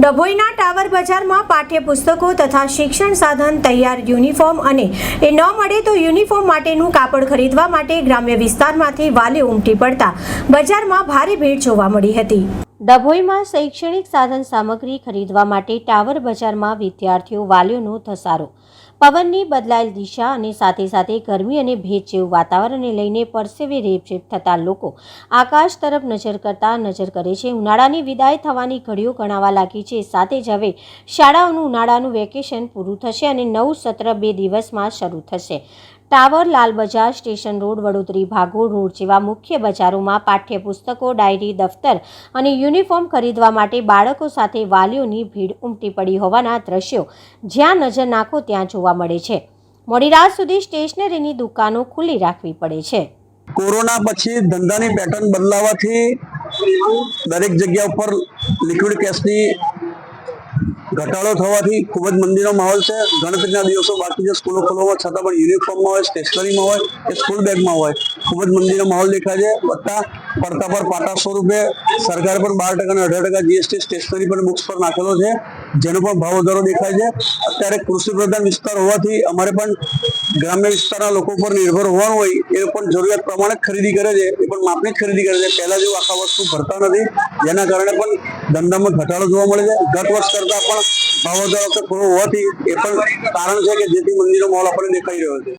ડભોઈના tower બજારમાં પાઠ્યપુસ્તકો તથા શિક્ષણ સાધન તૈયાર યુનિફોર્મ અને એ ન મળે તો યુનિફોર્મ માટેનું કાપડ ખરીદવા માટે ગ્રામ્ય વિસ્તારમાંથી વાલીઓ ઉમટી પડતા બજારમાં ભારે ભીડ જોવા મળી હતી. ડભોઈમાં શૈક્ષણિક સાધન સામગ્રી ખરીદવા માટે ટાવર બજારમાં વિદ્યાર્થીઓ વાલીઓનો ધસારો પવનની બદલાયેલ દિશા અને સાથે સાથે ગરમી અને ભેજ જેવું વાતાવરણને લઈને પરસેવે રેપઝેપ થતા લોકો આકાશ તરફ નજર કરતા નજર કરે છે. ઉનાળાની વિદાય થવાની ઘડીઓ ગણાવા લાગી છે. સાથે જ હવે શાળાઓનું ઉનાળાનું વેકેશન પૂરું થશે અને નવું સત્ર બે દિવસમાં શરૂ થશે. Tower Lal Bazar station road, Vadodari Bhagol road જેવા મુખ્ય બજારોમાં પાઠ્યપુસ્તકો, ડાયરી, દફતર અને યુનિફોર્મ ખરીદવા માટે બાળકો સાથે વાલીઓની ભીડ ઉમટી પડી હોવાના દ્રશ્યો જ્યાં નજર નાખો ત્યાં જોવા મળે છે. મોડી રાત સુધી સ્ટેશનરીની દુકાનો ખુલ્લી રાખવી પડે છે. કોરોના પછી ધંધાની પેટર્ન બદલાવાથી દરેક જગ્યા ઉપર લિક્વિડ કેશની ઘટાડો થવાથી ખૂબ જ મંદીનો માહોલ છે. ગણતરીના દિવસો બાકી છે. સ્કૂલો ખોલવામાં છતાં પણ યુનિફોર્મમાં હોય, સ્ટેશનરીમાં હોય કે સ્કૂલ બેગમાં હોય, ખૂબ જ મંદીનો માહોલ દેખાય છે. વત્તા પડતા પર પાટા સ્વરૂપે સરકારે પણ બાર ટકા અને અઢાર ટકા જીએસટી સ્ટેશનરી પણ બુક્સ પર નાખેલો છે. જેનો પણ ભાવ વધારો દેખાય છે. અત્યારે કૃષિ પ્રધાન વિસ્તાર હોવાથી અમારે પણ ગ્રામ્ય વિસ્તારના લોકો પર નિર્ભર હોવાનું હોય એ પણ જરૂરિયાત પ્રમાણે ખરીદી કરે છે. એ પણ માપની જ ખરીદી કરે છે. પહેલા જેવું આખા વસ્તુ ભરતા નથી. જેના કારણે પણ ધંધામાં ઘટાડો જોવા મળે છે. ગત વર્ષ કરતા પણ ભાવ વધારો થોડો હોવાથી એ પણ કારણ છે કે જેથી મંદિરનો માહોલ આપણને દેખાઈ રહ્યો છે.